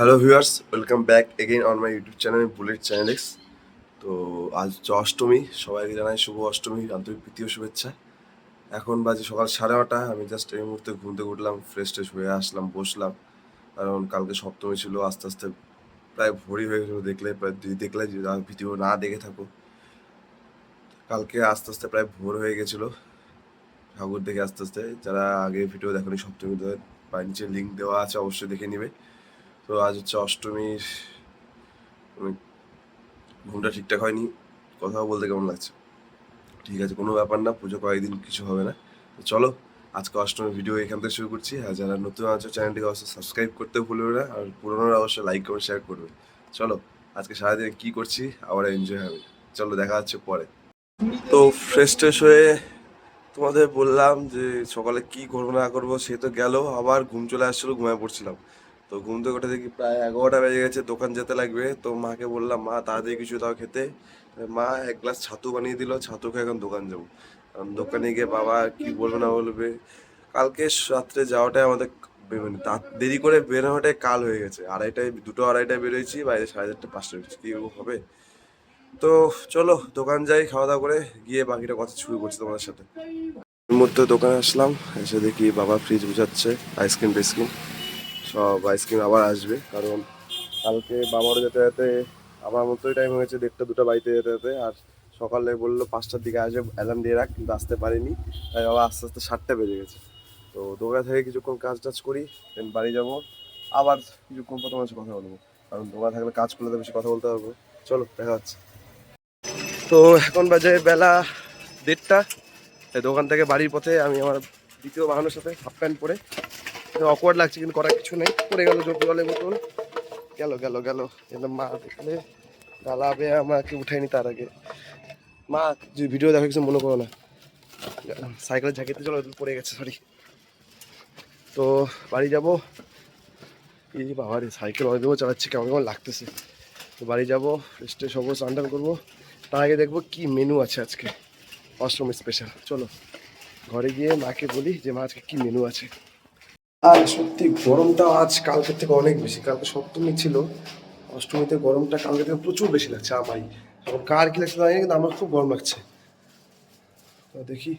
Hello viewers welcome back again on my YouTube channel bullet channel তো আজ অষ্টমী। সবাইকে জানাই শুভ অষ্টমী, আন্তরিক প্রীতীয় শুভেচ্ছা। এখন বাজে সকাল সাড়ে নটা। আমি জাস্ট এই মুহূর্তে ঘুম থেকে উঠলাম ফ্রেশ ট্রেশ হয়ে আসলাম, বসলাম। কারণ কালকে সপ্তমী ছিল, আস্তে আস্তে প্রায় ভোরই হয়ে গেছিল দেখলে, প্রায় যদি দেখলে ভিডিও না দেখে থাকো। কালকে আস্তে আস্তে প্রায় ভোর হয়ে গেছিল। ঠাকুর দেখে আস্তে আস্তে, যারা আগে ভিডিও দেখেনি সপ্তমী বা নিচে লিঙ্ক দেওয়া আছে, অবশ্যই দেখে নিবে। তো আজ হচ্ছে অষ্টমীর ঘুমটা ঠিকঠাক হয়নি, কথাও বলতে কেমন লাগছে? ঠিক আছে, কোনো ব্যাপার না, পুজো কয়েকদিন কিছু হবে না। তো চলো, আজকে অষ্টমীর ভিডিও এখান থেকে শুরু করছি। আর যারা নতুন আছে চ্যানেলটিকে অবশ্যই সাবস্ক্রাইব করতে ভুলবে না, আর পুরোনোরা অবশ্যই লাইক করে শেয়ার করবে। চলো, আজকে সারাদিন কি করছি আবার এনজয় হবে। চলো, দেখা হচ্ছে পরে। তো ফ্রেশ ট্রেশ হয়ে তোমাদের বললাম যে সকালে কি করব, না করব, সে তো গেল, আবার ঘুম চলে আসছিল, ঘুমায় পড়ছিলাম। তো ঘুম থেকে উঠে দেখি প্রায় এগারোটা বেজে গেছে, দোকান যেতে লাগবে। তো মাকে বললাম, মা, তাড়াতাড়ি কিছু দাও খেতে। মা এক গ্লাস ছাতু বানিয়ে দিল, ছাতু খেয়ে এখন দোকান যাব। কারণ দোকানে গিয়ে বাবা কি বলবে না বলবে। কালকে রাত্রে যাওয়াটাই আমাদের মানে তা- দেরি করে বেরোনোটাই কাল হয়ে গেছে। আড়াইটায়, দুটো আড়াইটায় বেরোয়েছি, বাইরে সাড়ে চারটে, পাঁচটা বেরোচ্ছি কি হবে? তো চলো, দোকান যাই, খাওয়া দাওয়া করে গিয়ে বাকিটা কথা শুরু করছি তোমাদের সাথে। মধ্যে দোকানে আসলাম, এসে দেখি বাবা ফ্রিজ বুঝাচ্ছে আইসক্রিম টাইসক্রিম সব আইসক্রিম আবার আসবে। কারণ কালকে বাবারও যেতে যেতে আমার মতোই টাইম হয়েছে দেড়টা, দুটো বাড়িতে যেতে যেতে আর সকালে বলল পাঁচটার দিকে আসবে অ্যালার্ম দিয়ে রাখ, কিন্তু আসতে পারিনি। তাই বাবা আস্তে আস্তে সাতটা বেজে গেছে। তো দোকান থেকে কিছুক্ষণ কাজ টাজ করি দেন বাড়ি যাব। আবার কিছুক্ষণ পর তোমার কথা বলব। কারণ দোকান থাকলে কাজ করলে তো বেশি কথা বলতে পারব চলো, দেখা হচ্ছে। তো এখন বাজে বেলা দেড়টা। দোকান থেকে বাড়ির পথে আমি আমার দ্বিতীয় বাহনের সাথে হাফ প্যান্ট পরে অকওয়ার্ড লাগছে কিন্তু করার কিছু নেই। পরে গেল জোর জলের মতন। গেল গেল গেল। এবার মা দেখলে গালাবে আমাকে উঠায়নি তার আগে। মা, যে ভিডিও দেখা কিছু মনে করো না। সাইকেলের ঝাঁকিতে চলো পড়ে গেছে সরি তো বাড়ি যাব। এই বাবা রে, সাইকেল অনেক দেবো চালাচ্ছি, কেমন কেমন লাগতেছে। তো বাড়ি যাব রেস্টে সব স্নান করব। তার আগে দেখব কি মেনু আছে আজকে। অষ্টমী স্পেশাল চলো, ঘরে গিয়ে মাকে বলি যে, মা, আজকে কি মেনু আছে? আর সত্যি গরমটা আজ কালকের থেকে অনেক বেশি। কালকে সপ্তমী ছিল অষ্টমীতে গরমটা কালকে থেকে প্রচুর বেশি লাগছে আমারই। এখন কার কি লাগছে জানি কিন্তু আমার খুব গরম লাগছে। তো দেখি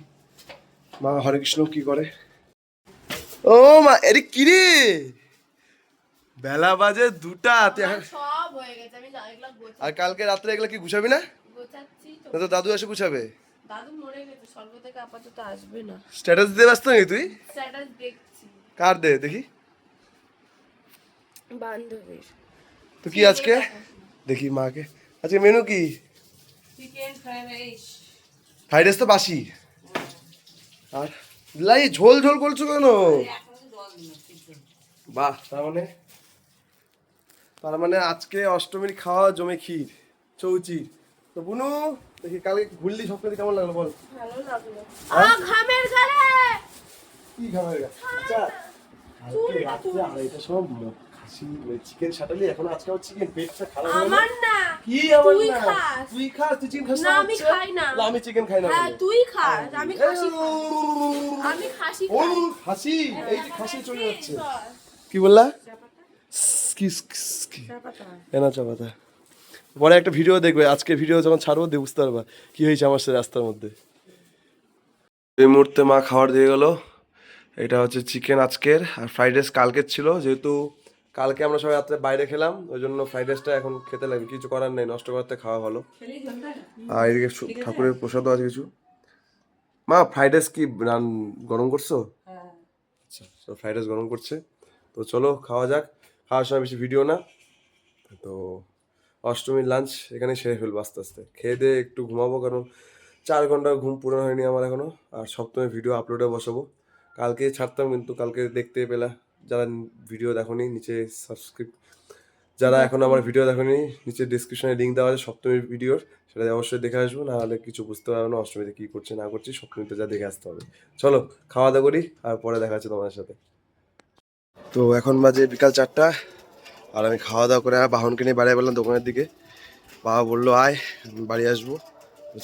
মা হরে কৃষ্ণ কি করে? ও মা এরে কি রে? বেলা বাজে দুটা তুই সব হয়ে গেছে আমি যা- গোছা- আর কালকে রাত্রে এগুলো কি গুছাবি না। না তো দাদু এসে গুছাবে? দাদু মরে গেছে স্বর্গ থেকে আপাতত আসবে না। স্ট্যাটাস দিতে ব্যস্ত নাকি তুই? স্ট্যাটাস দেখছি। কার দে দেখি। বান্ধবীর। তো কি আজকে? দেখি মাকে। আজকে মেনু কি? Chicken fried rice fried rice তো বাসি। আর লাই ঝোল ঝোল করছ কেন? বাহ তার মানে তার মানে আজকে অষ্টমীর খাওয়া জমে ক্ষীর চৌচির তো বুনু দেখি কালকে ঘুরলি সব কিছু কেমন লাগল বল? ভালো লাগল। হ্যাঁ? আ ঘামের গালে কি খাবার আচ্ছা। কালকে রাত্রে খাসি চিকেন সাটালি এখন আজকে আমার চিকেন পেটটা খারাপ আমার না কি আমার না? তুই খাস তুই চিকেন খাস না, আমি? খাই না। না, আমি চিকেন খাই না হ্যাঁ বলে। তুই খাস আমি খাসি আমি খাসি ও খাসি এই যে খাসি চলে যাচ্ছে। কি বললা? কি চাপাতা। পরে একটা ভিডিও দেখবে আজকে ভিডিও যখন ছাড়বো দিয়ে বুঝতে পারবা। কি হয়েছে আমার সাথে রাস্তার মধ্যে? এই মুহূর্তে মা খাবার দিয়ে গেল। এটা হচ্ছে চিকেন আজকের, আর ফ্রাইড রাইস কালকের ছিল, যেহেতু কালকে আমরা সবাই রাত্রে বাইরে খেলাম, ওই জন্য ফ্রাইড রাইসটা এখন খেতে লাগবে, কিছু করার নেই, নষ্ট করতে খাওয়া ভালো। আর এদিকে ঠাকুরের প্রসাদও আছে কিছু। মা, ফ্রাইড রাইস কি রান গরম করছ? আচ্ছা ফ্রাইড রাইস গরম করছে। তো চলো, খাওয়া যাক। খাওয়ার সময় বেশি ভিডিও না। তো অষ্টমীর লাঞ্চ এখানে সেরে ফেলব আস্তে আস্তে। খেয়ে দিয়ে একটু ঘুমাবো, কারণ চার ঘণ্টা ঘুম পূরণ হয়নি আমার এখনও, আর সপ্তমী ভিডিও আপলোডে বসাবো। কালকে ছাড়তাম কিন্তু কালকে দেখতে পেলা। যারা ভিডিও দেখোনি, নিচে সাবস্ক্রাইব যারা এখন আমার ভিডিও দেখোনি, নিচে ডিসক্রিপশনে লিঙ্ক দেওয়া আছে সপ্তমীর ভিডিওর। সেটা অবশ্যই দেখে আসব, না হলে কিছু বুঝতে পারবে না, অষ্টমীতে কী করছে, না করছি, সপ্তমীতে যা দেখে আসতে হবে। চলো, খাওয়া দাওয়া করি, আর পরে দেখা যাচ্ছে তোমাদের সাথে। তো এখন বাজে বিকাল চারটা, আর আমি খাওয়া দাওয়া করে আর বাহনকে নিয়ে বাড়ি বললাম দোকানের দিকে। বাবা বলল, আয়, বাড়ি আসব।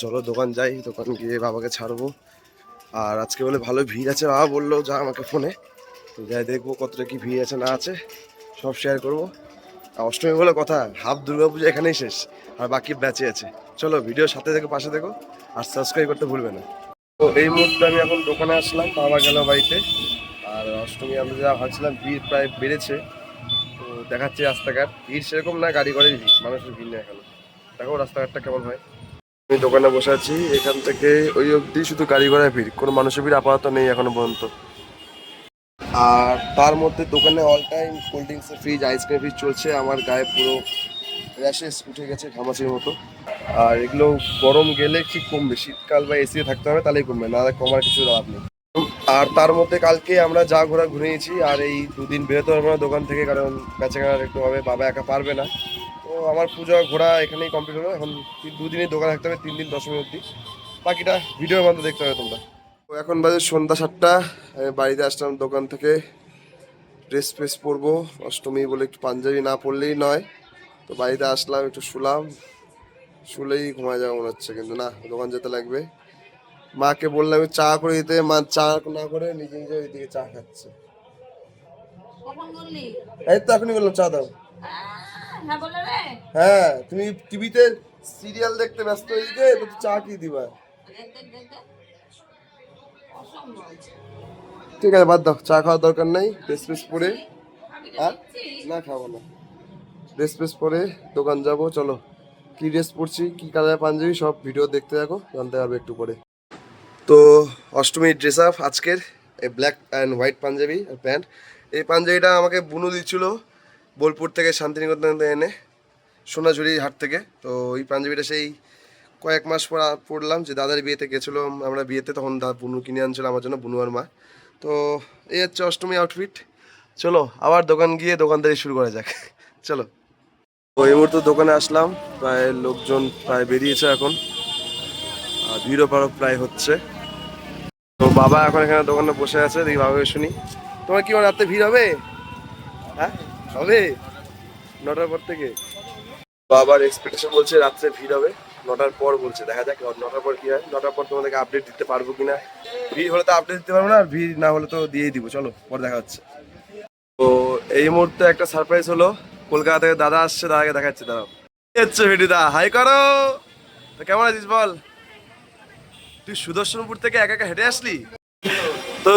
চলো, দোকান যাই, দোকান গিয়ে বাবাকে ছাড়বো। আর আজকে বলে ভালো ভিড় আছে, বাবা বলল, যা আমাকে ফোনে। তো যাই দেখব কতটা কি ভিড় আছে, না আছে, সব শেয়ার করব। আর অষ্টমী বলে কথা, হাফ দুর্গাপূজা এখানেই শেষ, আর বাকি ব্যাচে আছে। চলো ভিডিও সাথে দেখো, পাশে দেখো, আর সাবস্ক্রাইব করতে ভুলবে না। তো এই মুহূর্তে আমি এখন দোকানে আসলাম, বাবা গেল বাড়িতে। আর অষ্টমী আমরা যা ভাবছিলাম, ভিড় প্রায় বেড়েছে। তো দেখাচ্ছি রাস্তাঘাট। ভিড় সেরকম না, গাড়ি ঘরেই ভিড়, মানুষের ভিড় নেই এখন। দেখো রাস্তাঘাটটা কেমন হয়। আমি দোকানে বসে আছি, এখান থেকে ওই অবধি শুধু গাড়ি ভিড়, কোনো মানুষের ভিড় আপাতত নেই এখনও পর্যন্ত। আর তার মধ্যে দোকানে অল টাইম কোল্ড ড্রিঙ্কসের ফ্রিজ আইসক্রিম ফ্রিজ চলছে, আমার গায়ে পুরো র্যাশেস উঠে গেছে ঘামাচির মতো। আর এগুলো গরম গেলে ঠিক কমবে, শীতকাল বা এসি থাকতে হবে তাহলেই কমবে, না কমার কিছু লাভ নেই। আর তার মধ্যে কালকে আমরা যা ঘোরা ঘুরিয়েছি আর এই দুদিন বেরোতে পারব না দোকান থেকে, কারণ বেচাকেনার একটু হবে, বাবা একা পারবে না। তো আমার পুজো ঘোরা এখানেই কমপ্লিট হলো। এখন দুদিনই দোকান থাকতে হবে তিন দিন দশমী অবধি। বাকিটা ভিডিওর মধ্যে দেখতে হবে তোমরা। তো এখন বাজে সন্ধ্যা সাতটা। আমি বাড়িতে আসলাম দোকান থেকে। ড্রেস ফ্রেস পরবো। অষ্টমী বলে একটু পাঞ্জাবি না পরলেই নয়। তো বাড়িতে আসলাম একটু শুলাম। শুলেই ঘুমায় যাওয়া মনে হচ্ছে কিন্তু না দোকান যেতে লাগবে। মাকে বললাম চা করে দিতে। মা চা না করে নিজে নিজে ওইদিকে চা খাচ্ছে। এই তো এখনই বললাম চা দাও। হ্যাঁ বলে রে। হ্যাঁ তুমি টিভিতে সিরিয়াল দেখতে ব্যস্ত হয়ে গিয়ে তো চা কি দিবা। ঠিক আছে বাদ দাও চা খাওয়ার দরকার নেই ড্রেস ফ্রেস পরে। আর না খাব না। ড্রেস ফ্রেস পরে দোকান যাব চলো। কি ড্রেস পরছি কি কালার পাঞ্জাবি সব ভিডিও দেখতে থাকো জানতে পারবে একটু পরে। তো অষ্টমী ড্রেস আপ আজকের এই ব্ল্যাক অ্যান্ড হোয়াইট পাঞ্জাবি আর প্যান্ট এই পাঞ্জাবিটা আমাকে বুনু দিচ্ছিল বোলপুর থেকে শান্তিনিকেতন এনে সোনাঝুরি হাট থেকে। তো এই পাঞ্জাবিটা সেই কয়েক মাস পর পড়লাম যে দাদার বিয়েতে গেছিল, আমরা বিয়েতে তখন দা বুনু কিনে আনছিল, আমার জন্য বুনু আর মা। তো এই হচ্ছে অষ্টমী আউটফিট চলো, আবার দোকান গিয়ে দোকানদারি শুরু করা যাক। চলো। তো এই মুহূর্তে দোকানে আসলাম, প্রায় লোকজন প্রায় বেরিয়েছে এখন। আর ভিড়ও পারো প্রায় হচ্ছে। তো বাবা এখন এখানে দোকানে বসে আছে, দেখি বাবাকে শুনি। তোমার কি রাতে ভিড় হবে? হ্যাঁ? হবে নটার পর থেকে। বাবার এক্সপেকটেশন বলছে রাত্রে ভিড় হবে। নটার পর বলছে, দেখা যাক নটার পর কি হয়। নটার পর তোমাদেরকে আপডেট দিতে পারব কিনা। ভিড় হলে তো আপডেট দিতে পারব না, আর ভিড় না হলে তো দিয়েই দিব। চলো, পরে দেখা হচ্ছে। তো এই মুহূর্তে একটা সারপ্রাইজ হলো। কলকাতা থেকে দাদা আসছে, দাদাকে দেখাচ্ছে, দাঁড়াও। হচ্ছে ভিডিদা হাই করো। তো কেমন আছিস বল? তুই সুদর্শনপুর থেকে একা একা হেঁটে আসলি? তো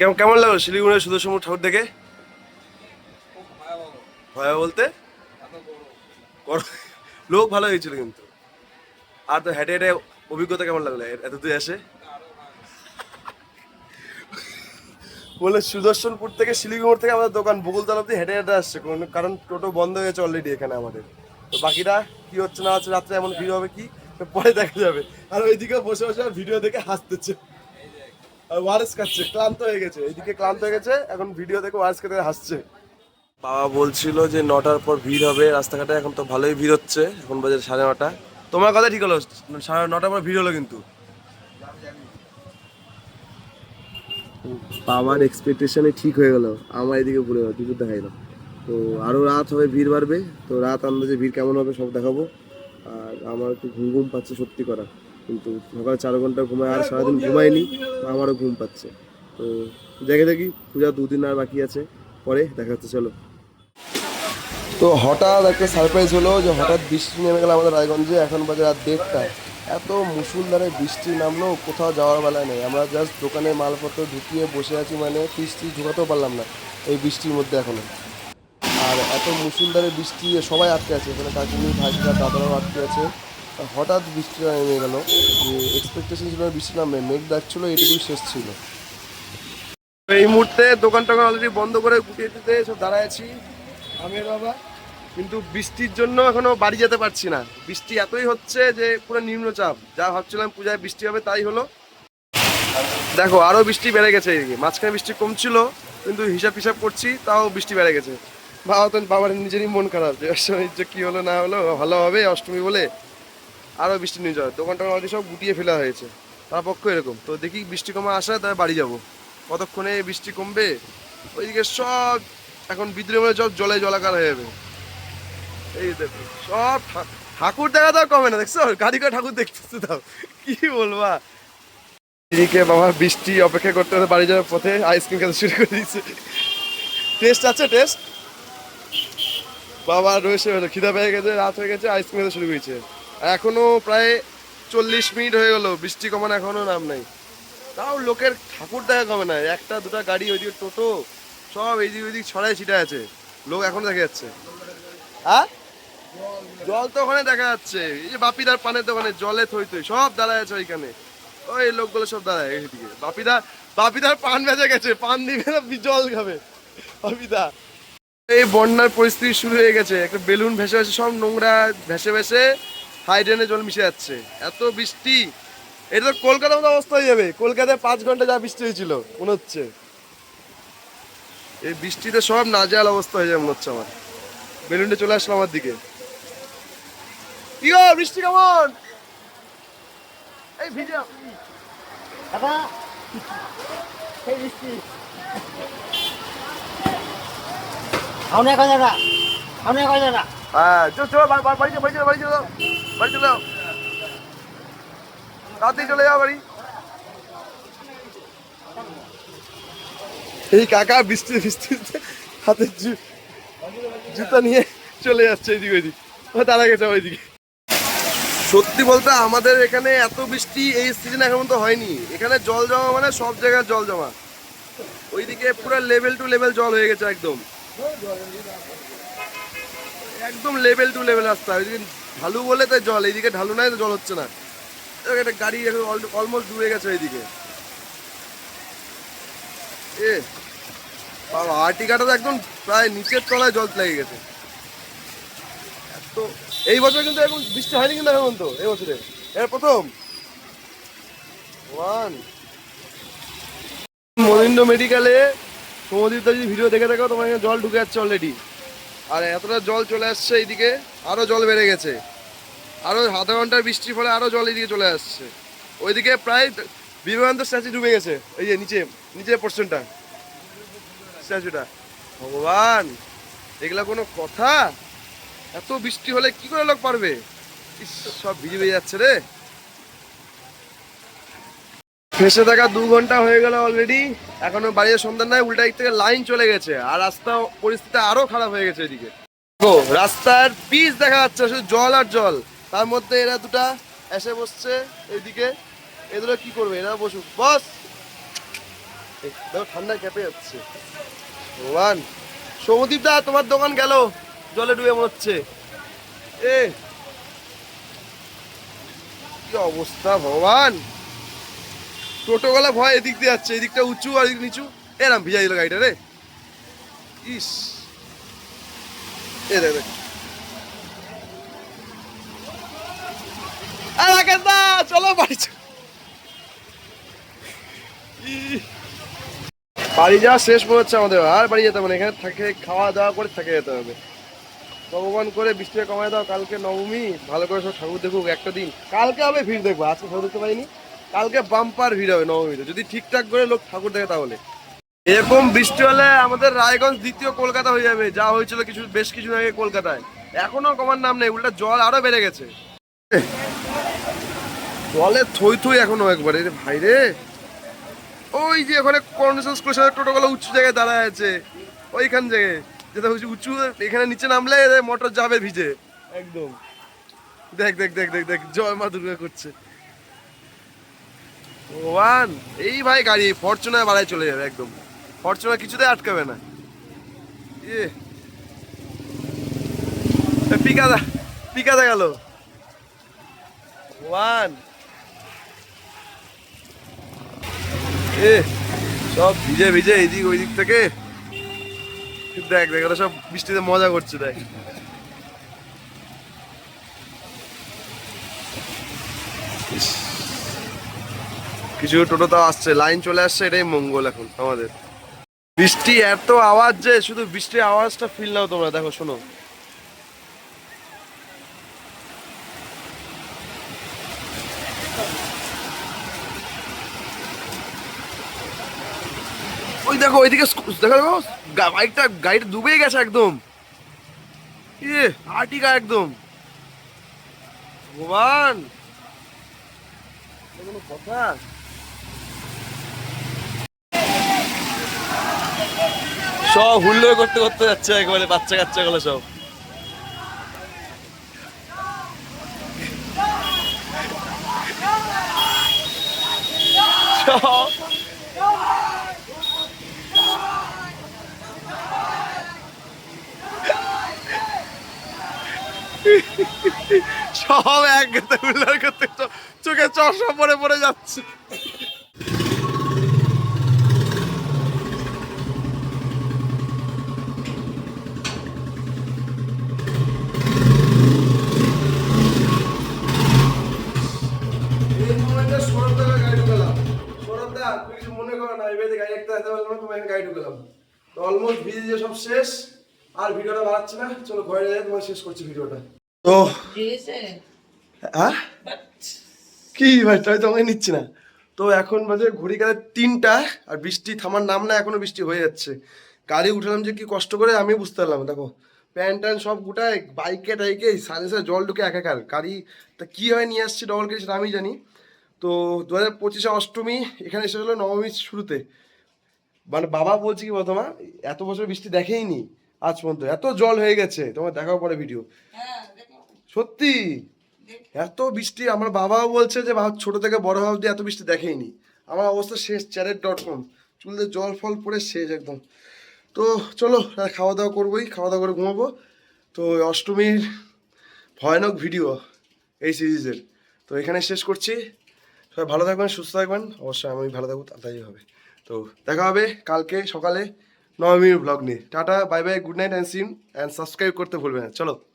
কেমন কেমন লাগল শিলিগুড়ির সুদর্শনপুর ঠাকুর দেখে? ভয় বলতে? লোক ভালো হয়েছিল কিন্তু। আর তো হেঁটে হেঁটে অভিজ্ঞতা কেমন লাগল? এত দূর এসে? বলে সুদর্শনপুর থেকে শিলিগুড়ি থেকে আমাদের দোকান বকুলতলা অব্দি হেঁটে হেঁটে আসছে। কারণ টোটো বন্ধ হয়ে গেছে অলরেডি এখানে আমাদের। তো বাকিটা কি হচ্ছে না হচ্ছে, রাত্রে এমন ভিড় হবে কি? পরে দেখা যাবে। আর ওইদিকে বসে বসে ভিডিও দেখে হাসতেছে। আর ওয়ারেস খাচ্ছে, ক্লান্ত হয়ে গেছে। এইদিকে ক্লান্ত হয়ে গেছে, এখন ভিডিও দেখে ওয়ারেস খেতে হাসছে। বাবা বলছিল যে নটার পর ভিড় হবে, রাস্তাঘাটে এখন তো ভালোই ভিড় হচ্ছে, এখন বাজে সাড়ে নটা। তোমার কথা ঠিক হলো, সাড়ে নটার পর ভিড় হলো কিন্তু। বাবার এক্সপেকটেশনে ঠিক হয়ে গেল, আমার এদিকে ভুলে গেল কিছু দেখাই না। তো আরও রাত হবে, ভিড় বাড়বে, তো রাত আন্দাজে ভিড় কেমন হবে সব দেখাবো। আর আমার একটু ঘুম ঘুম পাচ্ছে সত্যি করা কিন্তু সকালে চার ঘণ্টা ঘুমায়, আর সারাদিন ঘুমাইনি তো আমারও ঘুম পাচ্ছে। তো দেখে দেখি, পূজা দুদিন আর বাকি আছে, পরে দেখা হচ্ছে চলো। তো হঠাৎ একটা সারপ্রাইজ হলো যে হঠাৎ বৃষ্টি নেমে গেল আমাদের রায়গঞ্জে। এখন বাজে রাত দেড়টা। এত মুসুলধারে বৃষ্টি নামলো, কোথাও যাওয়ার বেলায় নেই। আমরা জাস্ট দোকানে মালপত্র ঢুকিয়ে বসে আছি মানে ফিস্টি ঢুকাতেও পারলাম না এই বৃষ্টির মধ্যে এখনও। আর এত মুসুলধারে বৃষ্টি, সবাই আটকে আছে। এখানে কাকিনি ভাইরা দাদারাও আটকে আছে। হঠাৎ বৃষ্টিটা নেমে গেল। যে এক্সপেকটেশন ছিল বৃষ্টি নামবে। মেঘ ডাকছিল এটুকুই শেষ ছিল। এই মুহূর্তে দোকান টোকান অলরেডি বন্ধ করে গুটিয়ে দিতে সব দাঁড়ায় আছি। আমি বাবা। কিন্তু বৃষ্টির জন্য এখনও বাড়ি যেতে পারছি না। বৃষ্টি এতই হচ্ছে যে পুরো নিম্নচাপ। যা ভাবছিলাম পূজায় বৃষ্টি হবে, তাই হলো। দেখো, আরও বৃষ্টি বেড়ে গেছে এদিকে। মাঝখানে বৃষ্টি কমছিল, কিন্তু হিসাব হিসাব করছি, তাও বৃষ্টি বেড়ে গেছে। বাবা তো বাবার নিজেরই মন খারাপ যে বাণিজ্য কি হলো, না হলো, ভালো হবে, অষ্টমী বলে আরও বৃষ্টি নিয়ে যাবে। দোকান টোকান অলরেডি সব গুটিয়ে ফেলা হয়েছে। তার পক্ষ এরকম। তো দেখি বৃষ্টি কমে আসে তবে বাড়ি যাব। কতক্ষণে বৃষ্টি কমবে? ওইদিকে সব এখন বিদ্রোহ সব জলে জলাকার হয়ে যাবে। এই দেখো, সব ঠাকুর দেখা দাও কমে না, দেখছ? গাড়ি করে ঠাকুর দেখতেছে দাও। কি বলবা? এদিকে বাবা বৃষ্টি অপেক্ষা করতে করতে বাড়ি যাওয়ার পথে আইসক্রিম খেতে শুরু করে দিয়েছে। টেস্ট আছে টেস্ট বাবা রয়েছে হলো খিদা পেয়ে গেছে, রাত হয়ে গেছে আইসক্রিম খেতে শুরু করেছে। এখনও প্রায় চল্লিশ মিনিট হয়ে গেল, বৃষ্টি কমানো এখনও নাম নাই। তাও লোকের ঠাকুর দেখা কমে না, একটা, দুটা গাড়ি ওইদিকে টোটো, সব এইদিক ওইদিক ছড়াই ছিটা আছে। লোক এখনও দেখা যাচ্ছে। হ্যাঁ? জল তো ওখানে দেখা যাচ্ছে। এই যে বাপিদার পানের দোকানে জলে থই থই, সব দাঁড়ায় আছে ওইখানে। ওই লোকগুলো সব দাঁড়ায় এইদিকে বাপিদা, বাপিদার পান বেজে গেছে, পান দিবে না জল খাবে। বাপিদা, এই বন্যার পরিস্থিতি শুরু হয়ে গেছে। একটা বেলুন ভেসে ভেসে, সব নোংরা ভেসে ভেসে হাই ড্রেনে জল মিশে যাচ্ছে। এত বৃষ্টি। এটা তো কলকাতার মতো অবস্থা হয়ে যাবে। কলকাতায় পাঁচ ঘণ্টা যা বৃষ্টি হয়েছিল, মনে হচ্ছে। এই বৃষ্টিতে সব নাজেহাল অবস্থা হয়ে যাবে, মনে হচ্ছে আমার। বেলুনটা চলে আসলো আমার দিকে। গো বৃষ্টি কেমন এই ভিজে দাদা সেই বৃষ্টি দাদা দাদা হ্যাঁ চলো বাড়ি চলো বাড়ি চলো বাড়ি চলো বাড়ি চলে যাও চলে। যাও বাড়ি। এই কাকা বৃষ্টি বৃষ্টিতে হাতে জুতা নিয়ে চলে যাচ্ছে এদিক ওইদিক। ও দাঁড়া গেছে ওইদিকে। সত্যি বলতে আমাদের এখানে এত বৃষ্টি এই সিজনে এখন তো হয়নি। এখানে জল জমা মানে সব জায়গায় জল জমা। ওইদিকে পুরো লেভেল টু লেভেল জল হয়ে গেছে একদম। একদম লেভেল টু লেভেল রাস্তা। ওইদিকে ঢালু বলে তাই জল, এইদিকে ঢালু নাই তো জল হচ্ছে না। একটা গাড়ি অলমোস্ট ডুবে গেছে ওইদিকে। এ আর্টিকাটা তো একদম প্রায় নিচের তলায় জল লেগে গেছে। তো এই বছর কিন্তু এখন বৃষ্টি হয়নি কিন্তু এখন তো, এই বছরে। এর প্রথম। ওয়ান মনিন্দ্র মেডিকেলে সমুদ্রিত যদি ভিডিও দেখে থাকো তোমার জল ঢুকে যাচ্ছে অলরেডি আর এতটা জল চলে আসছে এইদিকে, আরও জল বেড়ে গেছে। আরও আধা ঘণ্টার বৃষ্টির ফলে আরও জল এইদিকে চলে আসছে। ওইদিকে প্রায় বিবেকানন্দ স্ট্যাচু ডুবে গেছে, এই যে নিচে নিচে পোর্শনটা স্ট্যাচুটা ভগবান, এগুলা কোনো কথা? এত বৃষ্টি হলে কি করে লোক পারবে? সব ভিজে ভিজে যাচ্ছে রে। ফেসে থাকা দু ঘণ্টা হয়ে গেল অলরেডি এখনও বাড়ির সন্ধান নাই, উল্টা দিক থেকে লাইন চলে গেছে। আর রাস্তা পরিস্থিতি আরও খারাপ হয়ে গেছে এদিকে। রাস্তার পিচ দেখা যাচ্ছে, শুধু জল আর জল। তার মধ্যে এরা দুটা এসে বসছে এইদিকে এগুলো কি করবে? এরা বসুক। বস! দেখো, ঠান্ডা কেঁপে যাচ্ছে। ভগবান সৌমদীপ দা, তোমার দোকান গেল। জলে ডুবে মনে হচ্ছে। এ কি অবস্থা ভগবান? টোটো গলা ভয় এদিক দিয়ে যাচ্ছে এদিকটা উঁচু আর এদিক নিচু। এরাম ভিজাই দিল গাড়িটা রে। ইস। এ দেখ দা, চলো বাড়ি। বাড়ি যাওয়া শেষ মনে হচ্ছে আমাদের আর বাড়ি যেতে হবে না এখানে থাকে খাওয়া দাওয়া করে থেকে যেতে হবে। ভগবান করে বৃষ্টিটা কমায় দাও, কালকে নবমী, ভালো করে সব ঠাকুর দেখুক একটা দিন। কালকে হবে ভিড় দেখব, আজকে ঠাকুর দেখতে পাইনি। কালকে বাম্পার ভিড় হবে নবমীতে, যদি ঠিকঠাক করে লোক ঠাকুর দেখে তাহলে। এরকম বৃষ্টি হলে আমাদের রায়গঞ্জ দ্বিতীয় কলকাতা হয়ে যাবে, যা হয়েছিল কিছু, বেশ কিছু আগে কলকাতায়। এখনও কমার নাম নেই, উল্টা জল আরও বেড়ে গেছে। জলে থই থই এখনও একবারে ভাই রে। ওই যে ওখানে করোনেশন স্কুলের সাথে টোটোগুলো উঁচু জায়গায় দাঁড়ায় আছে, ওইখান জায়গায় যেটা হচ্ছে উঁচু এখানে নিচে নামলে মোটর যাবে ভিজে। একদম। দেখ দেখ দেখ দেখ দেখ জয় মা দুর্গা করছে। ওয়ান এই ভাই গাড়ি ফরচুনার বাড়ায় চলে যাবে একদম। ফরচুনার কিছুতে আটকাবে না। ইয়ে পিকাদা পিকাদা গেল। ওয়ান এ সব ভিজে ভিজে এইদিক ওই দিক থেকে। দেখ দেখ, ওরা সব বৃষ্টিতে মজা করছে, দেখ। কিছু টোটো তো আসছে, লাইন চলে আসছে, এটাই মঙ্গল এখন আমাদের। বৃষ্টি এত আওয়াজ যে, শুধু বৃষ্টির আওয়াজটা ফিল নাও তোমরা, দেখো, শোনো। দেখো, ওইদিকে দেখো দেখো বাইকটা গাড়িটা ডুবে গেছে একদম। ইয়ে আর্টিকা একদম। ভগবান। কথা? সব হুল্লোড় করতে করতে যাচ্ছে, একেবারে বাচ্চা কাচ্চা সব। সব সব এক গেতে উল্লার করতে চোখে চশমা পরে পরে যাচ্ছে। মনে করো না, এবারে গাড়ি একটা আসতে পারলাম তোমার গাড়ি ঢুকালাম। তো অলমোস্ট ভিজে সব শেষ আর ভিডিওটা বাড়াচ্ছি না চলো ঘরে যাই তোমার শেষ করছি ভিডিওটা। তো হ্যাঁ? কি ভাই তাই তো আমাকে নিচ্ছি না। তো এখন বাজে ঘড়ি কালে তিনটা আর বৃষ্টি থামার নাম না এখনও বৃষ্টি হয়ে যাচ্ছে। গাড়ি উঠালাম যে কি কষ্ট করে আমি বুঝতে পারলাম দেখো প্যান্ট ট্যান্ট সব গোটায় বাইকে টাইকে সাথে জল ঢুকে একাকার। গাড়ি তা কী হয় নিয়ে আসছি ডবল গাড়ি সেটা আমি জানি। তো দু হাজার পঁচিশে অষ্টমী এখানে এসে হলো নবমীর শুরুতে। মানে বাবা বলছে কি বলতো মা এত বছর বৃষ্টি দেখেইনি। আজ পর্যন্ত। এত জল হয়ে গেছে। তোমার দেখাও পরে ভিডিও হ্যাঁ সত্যি? এত বৃষ্টি আমার বাবাও বলছে যে বাবা ছোট থেকে বড় হওয়া অব্দি এত বৃষ্টি দেখেইনি। আমার অবস্থা শেষ চ্যারেট ডট কম চুলতে জল ফল পড়ে শেষ একদম। তো চলো খাওয়া দাওয়া করবোই খাওয়া দাওয়া করে ঘুমাবো। তো অষ্টমীর ভয়ানক ভিডিও এই সিরিজের তো এখানে শেষ করছি। সবাই ভালো থাকবেন সুস্থ থাকবেন। অবশ্যই আমি ভালো থাকব তাড়াতাড়ি হবে। তো দেখা হবে কালকে সকালে। নবমীর ব্লগ নিয়ে। Tata bye bye good night and sim and subscribe করতে ভুলবেন না। চলো।